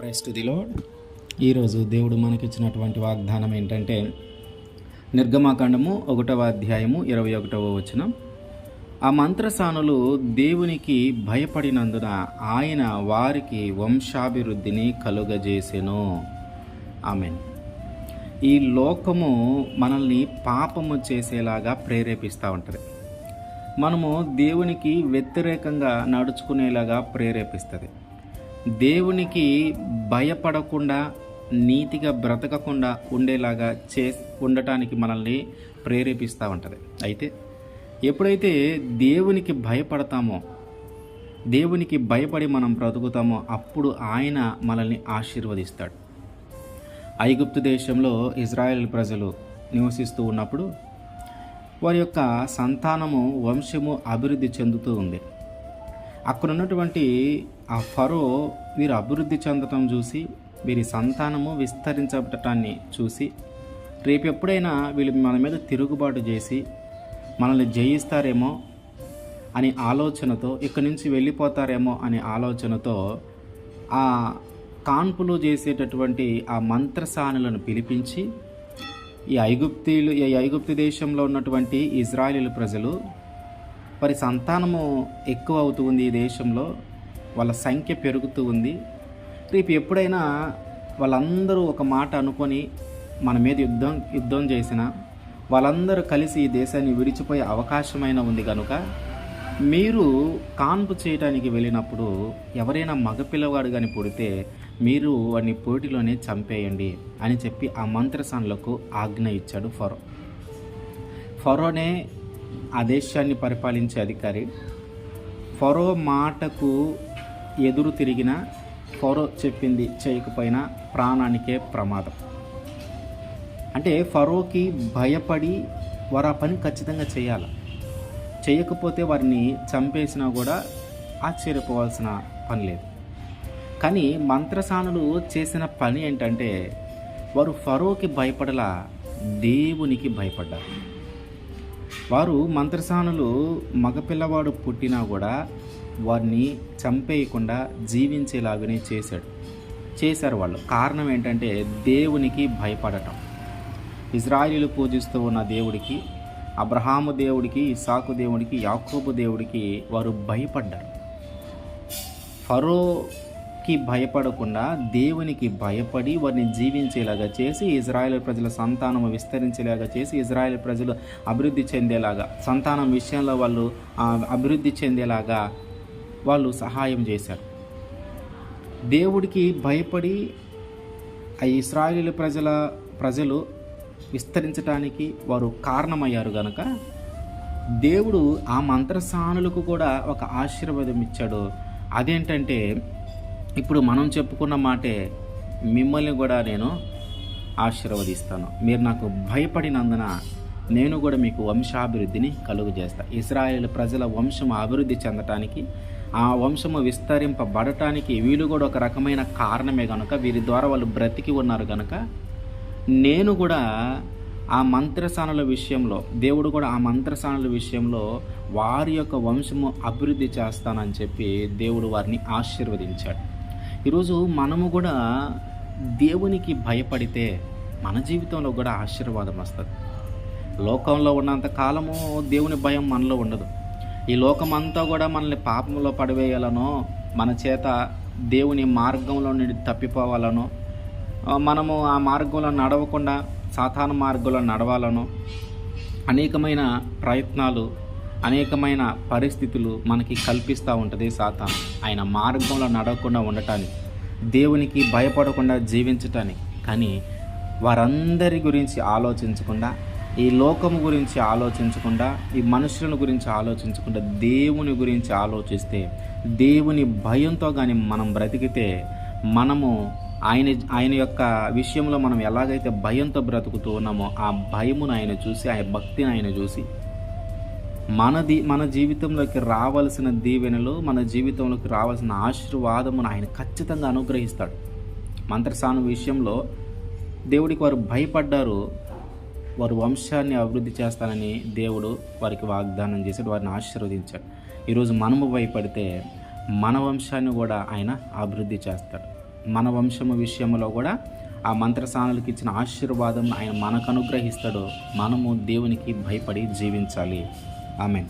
క్రైస్తుదిలో ఈరోజు దేవుడు మనకిచ్చినటువంటి వాగ్దానం ఏంటంటే నిర్గమాకాండము ఒకటవ అధ్యాయము ఇరవై ఒకటవ వచనం. ఆ మంత్రసానులు దేవునికి భయపడినందున ఆయన వారికి వంశాభివృద్ధిని కలుగజేసెను. ఆమెన్. ఈ లోకము మనల్ని పాపము చేసేలాగా ప్రేరేపిస్తూ ఉంటుంది. మనము దేవునికి వ్యతిరేకంగా నడుచుకునేలాగా ప్రేరేపిస్తుంది. దేవునికి భయపడకుండా నీతిగా బ్రతకకుండా ఉండేలాగా చే ఉండటానికి మనల్ని ప్రేరేపిస్తూ ఉంటుంది. అయితే ఎప్పుడైతే దేవునికి భయపడతామో దేవునికి భయపడి మనం బ్రతుకుతామో అప్పుడు ఆయన మనల్ని ఆశీర్వదిస్తాడు. ఐగుప్తు దేశంలో ఇజ్రాయెల్ ప్రజలు నివసిస్తూ ఉన్నప్పుడు వారి యొక్క సంతానము వంశము అభివృద్ధి చెందుతూ ఉంది. అక్కడ ఉన్నటువంటి ఆ ఫరో వీరు అభివృద్ధి చెందటం చూసి వీరి సంతానము విస్తరించబడటాన్ని చూసి రేపు ఎప్పుడైనా వీళ్ళు మన మీద తిరుగుబాటు చేసి మనల్ని జయిస్తారేమో అనే ఆలోచనతో ఇక్కడి నుంచి వెళ్ళిపోతారేమో అనే ఆలోచనతో ఆ కాన్పులు చేసేటటువంటి ఆ మంత్రసానులను పిలిపించి ఈ ఐగుప్తీలు ఈ ఐగుప్తి దేశంలో ఉన్నటువంటి ఇజ్రాయేల్ ప్రజలు వారి సంతానము ఎక్కువ అవుతూ ఉంది ఈ దేశంలో. వాళ్ళ సంఖ్య పెరుగుతూ ఉంది. రేపు ఎప్పుడైనా వాళ్ళందరూ ఒక మాట అనుకొని మన మీద యుద్ధం యుద్ధం చేసిన వాళ్ళందరూ కలిసి ఈ దేశాన్ని విడిచిపోయే అవకాశమైన ఉంది కనుక మీరు కాన్పు చేయడానికి వెళ్ళినప్పుడు ఎవరైనా మగపిల్లవాడు కానీ పుడితే మీరు వాడిని పోటీలోనే చంపేయండి అని చెప్పి ఆ మంత్రసానులకు ఆజ్ఞ ఇచ్చాడు ఫరో. ఫరోనే ఆ దేశాన్ని పరిపాలించే అధికారి. ఫరో మాటకు ఎదురు తిరిగిన ఫరో చెప్పింది చేయకపోయినా ప్రాణానికే ప్రమాదం. అంటే ఫరోకి భయపడి వారు ఆ పని ఖచ్చితంగా చేయాలి. చేయకపోతే వారిని చంపేసినా కూడా ఆశ్చర్యపోవాల్సిన పని లేదు. కానీ మంత్రసానులు చేసిన పని ఏంటంటే వారు ఫరోకి భయపడలా దేవునికి భయపడ్డారు. వారు మంత్రసానులు మగపిల్లవాడు పుట్టినా కూడా వారిని చంపేయకుండా జీవించేలాగానే చేశాడు. చేశారు వాళ్ళు. కారణం ఏంటంటే దేవునికి భయపడటం. ఇజ్రాయిలు పూజిస్తూ ఉన్న దేవుడికి అబ్రహాము దేవుడికి ఇసాకు దేవుడికి యాకోబు దేవుడికి వారు భయపడ్డారు. ఫరో కి భయపడకుండా దేవునికి భయపడి వారిని జీవించేలాగా చేసి ఇజ్రాయెల్ ప్రజల సంతానం విస్తరించేలాగా చేసి ఇజ్రాయెల్ ప్రజలు అభివృద్ధి చెందేలాగా సంతానం విషయంలో వాళ్ళు అభివృద్ధి చెందేలాగా వాళ్ళు సహాయం చేశారు. దేవుడికి భయపడి ఆ ఇస్రాయేలు ప్రజల ప్రజలు విస్తరించటానికి వారు కారణమయ్యారు గనక దేవుడు ఆ మంత్రసానులకు కూడా ఒక ఆశీర్వాదం ఇచ్చాడు. అదేంటంటే ఇప్పుడు మనం చెప్పుకున్న మాటే మిమ్మల్ని కూడా నేను ఆశీర్వదిస్తాను. మీరు నాకు భయపడినందున నేను కూడా మీకు వంశాభివృద్ధిని కలుగు చేస్తా ఇస్రాయేల్ ప్రజల వంశం అభివృద్ధి చెందటానికి ఆ వంశము విస్తరింపబడటానికి వీళ్ళు కూడా ఒక రకమైన కారణమే కనుక వీరి ద్వారా వాళ్ళు బ్రతికి ఉన్నారు కనుక నేను కూడా ఆ మంత్రసానుల విషయంలో దేవుడు కూడా ఆ మంత్రసానుల విషయంలో వారి యొక్క వంశము అభివృద్ధి చేస్తానని చెప్పి దేవుడు వారిని ఆశీర్వదించాడు. ఈరోజు మనము కూడా దేవునికి భయపడితే మన జీవితంలో కూడా ఆశీర్వాదం వస్తుంది. లోకంలో ఉన్నంత కాలము దేవుని భయం మనలో ఉండదు. ఈ లోకమంతా కూడా మనల్ని పాపంలో పడివేయాలనో మన చేత దేవుని మార్గంలో నుండి తప్పిపోవాలనో మనము ఆ మార్గంలో నడవకుండా సాధారణ మార్గంలో నడవాలనో అనేకమైన ప్రయత్నాలు అనేకమైన పరిస్థితులు మనకి కల్పిస్తూ ఉంటుంది సాతాను. ఆయన మార్గంలో నడవకుండా ఉండటానికి దేవునికి భయపడకుండా జీవించటానికి. కానీ వారందరి గురించి ఆలోచించకుండా ఈ లోకము గురించి ఆలోచించకుండా ఈ మనుషులను గురించి ఆలోచించకుండా దేవుని గురించి ఆలోచిస్తే దేవుని భయంతో కానీ మనం బ్రతికితే మనము ఆయన ఆయన యొక్క విషయంలో మనం ఎలాగైతే భయంతో బ్రతుకుతూ ఉన్నామో ఆ భయమును ఆయన చూసి ఆయన భక్తిని ఆయన చూసి మనది మన జీవితంలోకి రావాల్సిన దీవెనలు మన జీవితంలోకి రావాల్సిన ఆశీర్వాదమును ఆయన ఖచ్చితంగా అనుగ్రహిస్తాడు. మంత్రసాను విషయంలో దేవుడికి వారు భయపడ్డారు. వారు వంశాన్ని అభివృద్ధి చేస్తానని దేవుడు వారికి వాగ్దానం చేశాడు. వారిని ఆశీర్వదించాడు. ఈరోజు మనము భయపడితే మన వంశాన్ని కూడా ఆయన అభివృద్ధి చేస్తాడు. మన వంశము విషయంలో కూడా ఆ మంత్రసానులకు ఇచ్చిన ఆశీర్వాదం ఆయన మనకు అనుగ్రహిస్తాడు. మనము దేవునికి భయపడి జీవించాలి. ఆమెన్.